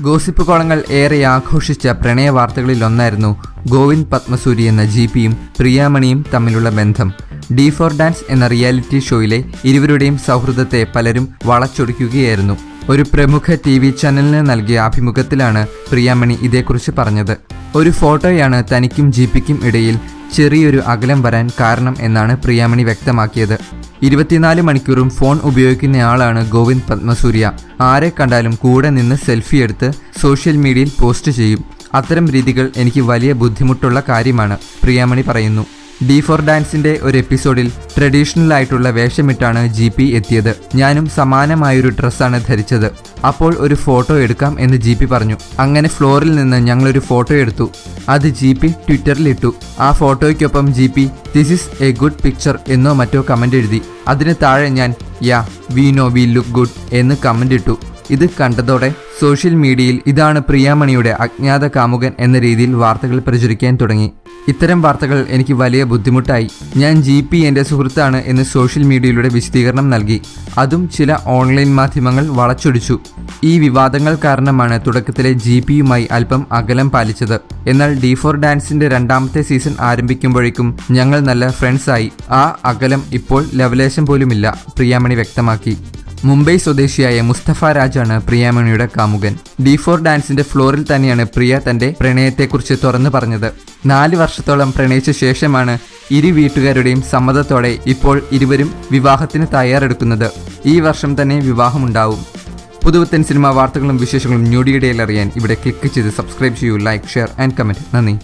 Gossip കോളങ്ങൾ ഏറെ ആഘോഷിച്ച പ്രണയ വാർത്തകളിലൊന്നായിരുന്നു ഗോവിന്ദ് പത്മസൂരി എന്ന ജി പിയും പ്രിയാമണിയും തമ്മിലുള്ള ബന്ധം. ഡി ഫോർ ഡാൻസ് എന്ന റിയാലിറ്റി ഷോയിലെ ഇരുവരുടെയും സൗഹൃദത്തെ പലരും വളച്ചൊടിക്കുകയായിരുന്നു. ഒരു പ്രമുഖ ടി വി ചാനലിന് നൽകിയ അഭിമുഖത്തിലാണ് പ്രിയാമണി ഇതേക്കുറിച്ച് പറഞ്ഞത്. ഒരു ഫോട്ടോയാണ് തനിക്കും ജി പിക്കും ഇടയിൽ ചെറിയൊരു അകലം വരാൻ കാരണം എന്നാണ് പ്രിയാമണി വ്യക്തമാക്കിയത്. ഇരുപത്തിനാല് മണിക്കൂറും ഫോൺ ഉപയോഗിക്കുന്നയാളാണ് ഗോവിന്ദ് പത്മസൂര്യ. ആരെ കണ്ടാലും കൂടെ നിന്ന് സെൽഫി എടുത്ത് സോഷ്യൽ മീഡിയയിൽ പോസ്റ്റ് ചെയ്യും. അത്തരം രീതികൾ എനിക്ക് വലിയ ബുദ്ധിമുട്ടുള്ള കാര്യമാണ് പ്രിയാമണി പറയുന്നു. ഡി ഫോർ ഡാൻസിന്റെ ഒരു എപ്പിസോഡിൽ ട്രഡീഷണൽ ആയിട്ടുള്ള വേഷമിട്ടാണ് ജി പി എത്തിയത്. ഞാനും സമാനമായൊരു ഡ്രസ്സാണ് ധരിച്ചത്. അപ്പോൾ ഒരു ഫോട്ടോ എടുക്കാം എന്ന് ജി പി പറഞ്ഞു. അങ്ങനെ ഫ്ലോറിൽ നിന്ന് ഞങ്ങളൊരു ഫോട്ടോ എടുത്തു. അത് ജി പി ട്വിറ്ററിലിട്ടു ആ ഫോട്ടോയ്ക്കൊപ്പം G P this is a good picture എന്നോ മറ്റോ കമന്റ് എഴുതി. അതിന് താഴെ ഞാൻ ya we know we look good എന്ന് കമന്റ് ഇട്ടു. ഇത് കണ്ടതോടെ സോഷ്യൽ മീഡിയയിൽ ഇതാണ് പ്രിയാമണിയുടെ അജ്ഞാത കാമുകൻ എന്ന രീതിയിൽ വാർത്തകൾ പ്രചരിക്കാൻ തുടങ്ങി. ഇത്തരം വാർത്തകൾ എനിക്ക് വലിയ ബുദ്ധിമുട്ടായി. ഞാൻ ജി പി എന്റെ സുഹൃത്താണ് എന്ന് സോഷ്യൽ മീഡിയയിലൂടെ വിശദീകരണം നൽകി. അതും ചില ഓൺലൈൻ മാധ്യമങ്ങൾ വളച്ചൊടിച്ചു. ഈ വിവാദങ്ങൾ കാരണമാണ് തുടക്കത്തിലെ ജി പിയുമായി അല്പം അകലം പാലിച്ചത്. എന്നാൽ ഡി ഫോർ ഡാൻസിന്റെ രണ്ടാമത്തെ സീസൺ ആരംഭിക്കുമ്പോഴേക്കും ഞങ്ങൾ നല്ല ഫ്രണ്ട്സായി. ആ അകലം ഇപ്പോൾ ലവലേശം പോലുമില്ല പ്രിയാമണി വ്യക്തമാക്കി. മുംബൈ സ്വദേശിയായ മുസ്തഫ രാജാണ് പ്രിയാമണിയുടെ കാമുകൻ. ഡി ഫോർ ഡാൻസിന്റെ ഫ്ലോറിൽ തന്നെയാണ് പ്രിയ തന്റെ പ്രണയത്തെക്കുറിച്ച് തുറന്നു പറഞ്ഞത്. നാല് വർഷത്തോളം പ്രണയിച്ച ശേഷമാണ് ഇരു വീട്ടുകാരുടെയും സമ്മതത്തോടെ ഇപ്പോൾ ഇരുവരും വിവാഹത്തിന് തയ്യാറെടുക്കുന്നത്. ഈ വർഷം തന്നെ വിവാഹമുണ്ടാവും. പുതുവത്തൻ സിനിമാ വാർത്തകളും വിശേഷങ്ങളും ന്യൂഡിയുടെ അറിയാൻ ഇവിടെ ക്ലിക്ക് ചെയ്ത് സബ്സ്ക്രൈബ് ചെയ്യൂ ലൈക്ക് ഷെയർ ആൻഡ് കമന്റ് നന്ദി.